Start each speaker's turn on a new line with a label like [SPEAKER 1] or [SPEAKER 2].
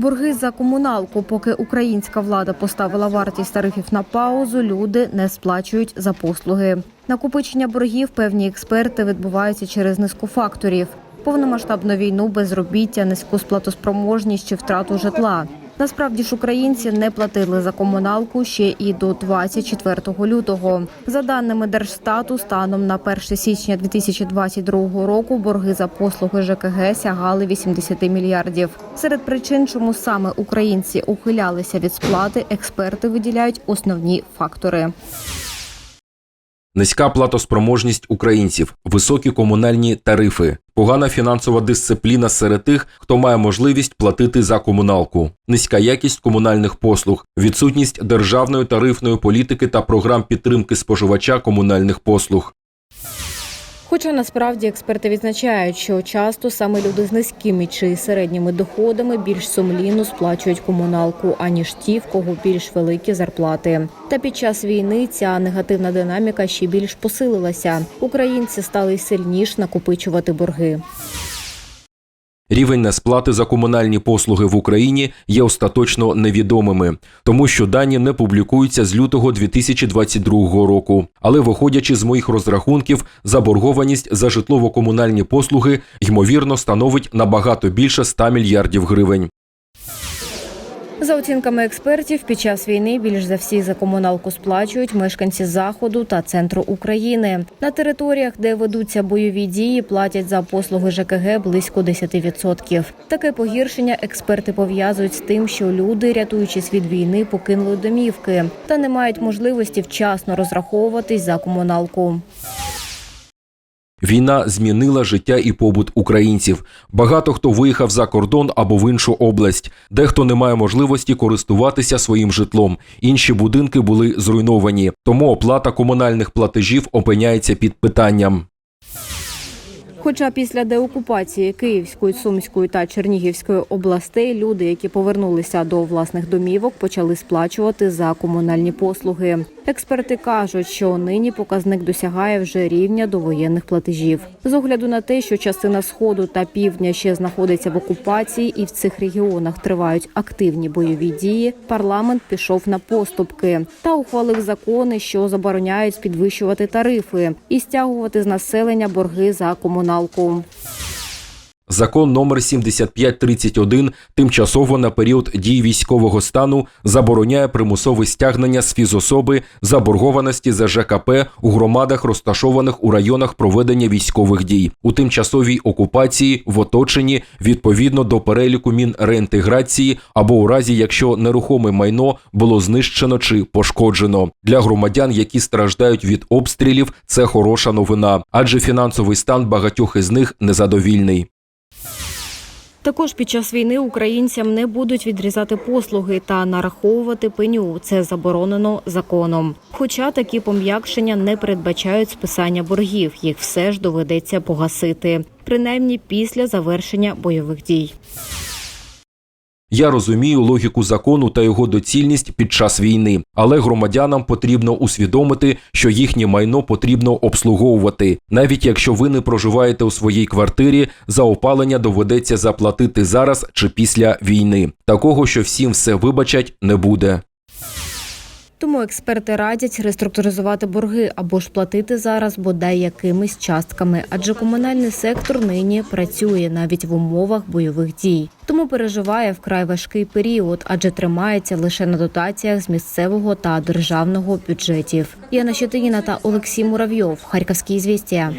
[SPEAKER 1] Борги за комуналку, поки українська влада поставила вартість тарифів на паузу, люди не сплачують за послуги. Накопичення боргів певні експерти відбуваються через низку факторів: повномасштабну війну, безробіття, низьку сплатоспроможність чи втрату житла. Насправді ж українці не платили за комуналку ще і до 24 лютого. За даними Держстату, станом на 1 січня 2022 року борги за послуги ЖКГ сягали 80 мільярдів. Серед причин, чому саме українці ухилялися від сплати, експерти виділяють основні фактори.
[SPEAKER 2] Низька платоспроможність українців, високі комунальні тарифи, погана фінансова дисципліна серед тих, хто має можливість платити за комуналку, низька якість комунальних послуг, відсутність державної тарифної політики та програм підтримки споживача комунальних послуг.
[SPEAKER 1] Хоча насправді експерти відзначають, що часто саме люди з низькими чи середніми доходами більш сумлінно сплачують комуналку, аніж ті, в кого більш великі зарплати. Та під час війни ця негативна динаміка ще більш посилилася. Українці стали сильніш накопичувати борги.
[SPEAKER 2] Рівень несплати за комунальні послуги в Україні є остаточно невідомими, тому що дані не публікуються з лютого 2022 року. Але виходячи з моїх розрахунків, заборгованість за житлово-комунальні послуги ймовірно становить набагато більше 100 мільярдів гривень.
[SPEAKER 1] За оцінками експертів, під час війни більш за всі за комуналку сплачують мешканці заходу та центру України. На територіях, де ведуться бойові дії, платять за послуги ЖКГ близько 10%. Таке погіршення експерти пов'язують з тим, що люди, рятуючись від війни, покинули домівки та не мають можливості вчасно розраховуватись за комуналку.
[SPEAKER 2] Війна змінила життя і побут українців. Багато хто виїхав за кордон або в іншу область. Дехто не має можливості користуватися своїм житлом. Інші будинки були зруйновані. Тому оплата комунальних платежів опиняється під питанням.
[SPEAKER 1] Хоча після деокупації Київської, Сумської та Чернігівської областей люди, які повернулися до власних домівок, почали сплачувати за комунальні послуги. Експерти кажуть, що нині показник досягає вже рівня довоєнних платежів. З огляду на те, що частина сходу та півдня ще знаходиться в окупації, і в цих регіонах тривають активні бойові дії. Парламент пішов на поступки та ухвалив закони, що забороняють підвищувати тарифи і стягувати з населення борги за комуналку.
[SPEAKER 2] Закон номер 7531 тимчасово на період дії військового стану забороняє примусове стягнення з фізособи заборгованості за ЖКП у громадах, розташованих у районах проведення військових дій у тимчасовій окупації в оточенні відповідно до переліку мін реінтеграції або у разі, якщо нерухоме майно було знищено чи пошкоджено для громадян, які страждають від обстрілів. Це хороша новина, адже фінансовий стан багатьох із них незадовільний.
[SPEAKER 1] Також під час війни українцям не будуть відрізати послуги та нараховувати пеню. Це заборонено законом. Хоча такі пом'якшення не передбачають списання боргів, їх все ж доведеться погасити, принаймні після завершення бойових дій.
[SPEAKER 2] Я розумію логіку закону та його доцільність під час війни, але громадянам потрібно усвідомити, що їхнє майно потрібно обслуговувати. Навіть якщо ви не проживаєте у своїй квартирі, за опалення доведеться заплатити зараз чи після війни. Такого, що всім все вибачать, не буде.
[SPEAKER 1] Тому експерти радять реструктуризувати борги або ж платити зараз бодай якимись частками, адже комунальний сектор нині працює навіть в умовах бойових дій. Тому переживає вкрай важкий період, адже тримається лише на дотаціях з місцевого та державного бюджетів. Яна Щетиніна та Олексій Муравйов, Харківські звістя.